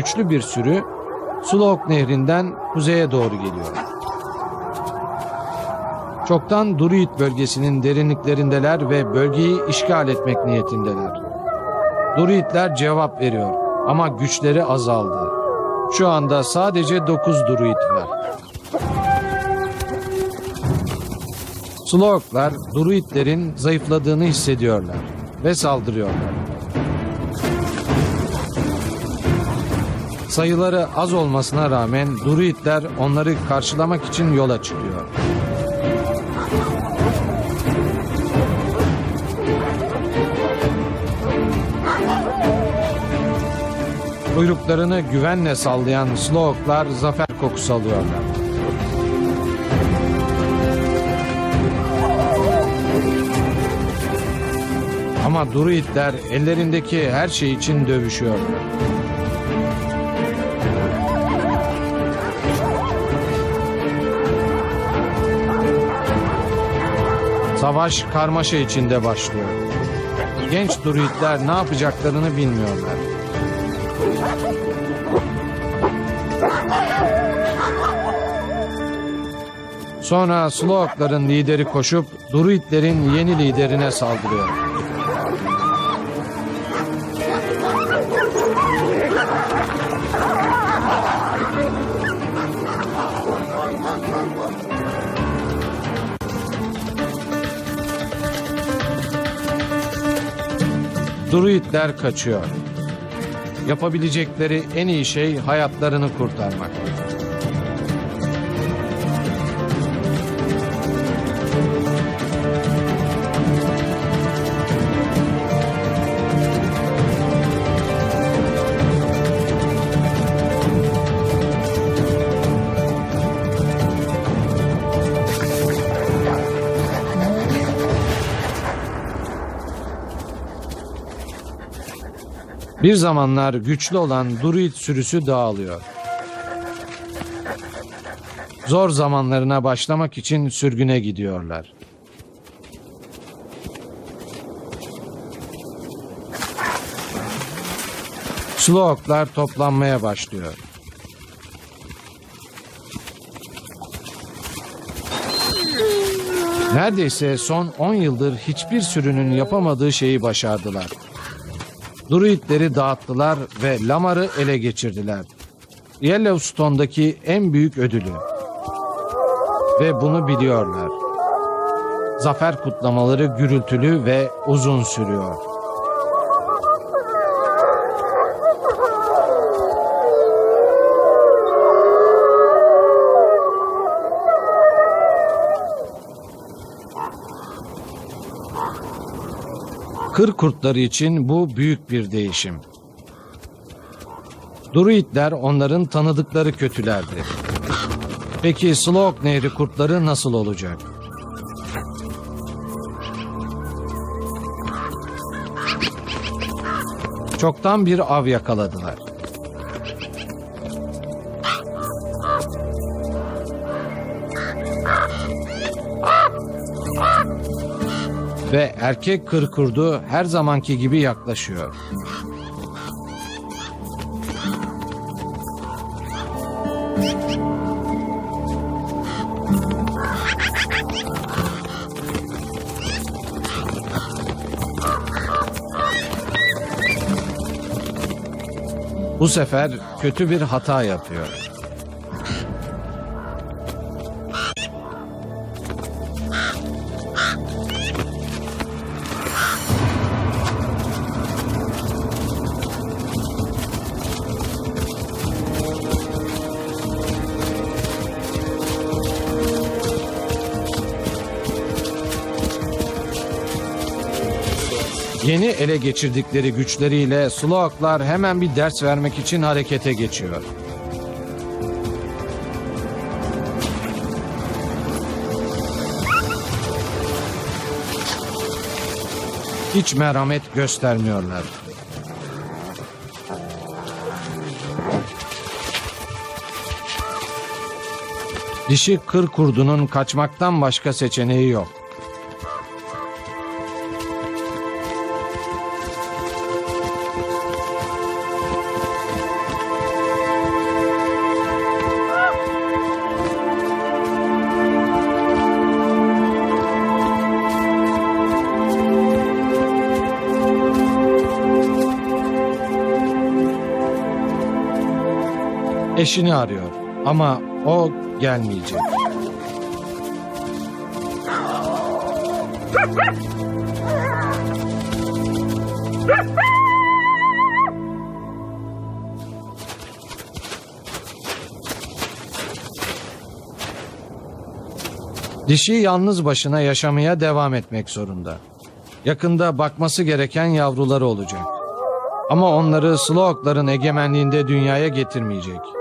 güçlü bir sürü Sloak Nehri'nden kuzeye doğru geliyor. Çoktan Druid bölgesinin derinliklerindeler ve bölgeyi işgal etmek niyetindeler. Druidler cevap veriyor ama güçleri azaldı. Şu anda sadece 9 Druid var. Sloaklar Druidlerin zayıfladığını hissediyorlar ve saldırıyorlar. Sayıları az olmasına rağmen Druidler onları karşılamak için yola çıkıyor. Kuyruklarını güvenle sallayan Sloaklar zafer kokusu alıyorlar. Ama Druidler ellerindeki her şey için dövüşüyorlar. Savaş karmaşa içinde başlıyor. Genç druidler ne yapacaklarını bilmiyorlar. Sonra Sloakların lideri koşup druidlerin yeni liderine saldırıyor. Druidler kaçıyor. Yapabilecekleri en iyi şey hayatlarını kurtarmak. Bir zamanlar güçlü olan Druid sürüsü dağılıyor. Zor zamanlarına başlamak için sürgüne gidiyorlar. Sloaklar toplanmaya başlıyor. Neredeyse son 10 yıldır hiçbir sürünün yapamadığı şeyi başardılar. Druidleri dağıttılar ve Lamar'ı ele geçirdiler. Yellowstone'daki en büyük ödülü. Ve bunu biliyorlar. Zafer kutlamaları gürültülü ve uzun sürüyor. Kır kurtları için bu büyük bir değişim. Druidler onların tanıdıkları kötülerdi. Peki Sloak Nehri kurtları nasıl olacak? Çoktan bir av yakaladılar. Ve erkek kır kurdu her zamanki gibi yaklaşıyor. Bu sefer kötü bir hata yapıyor. Yeni ele geçirdikleri güçleriyle Sloaklar hemen bir ders vermek için harekete geçiyor. Hiç merhamet göstermiyorlar. Dişi kır kurdunun kaçmaktan başka seçeneği yok. Eşini arıyor ama o gelmeyecek. Dişi yalnız başına yaşamaya devam etmek zorunda. Yakında bakması gereken yavruları olacak. Ama onları Sloakların egemenliğinde dünyaya getirmeyecek.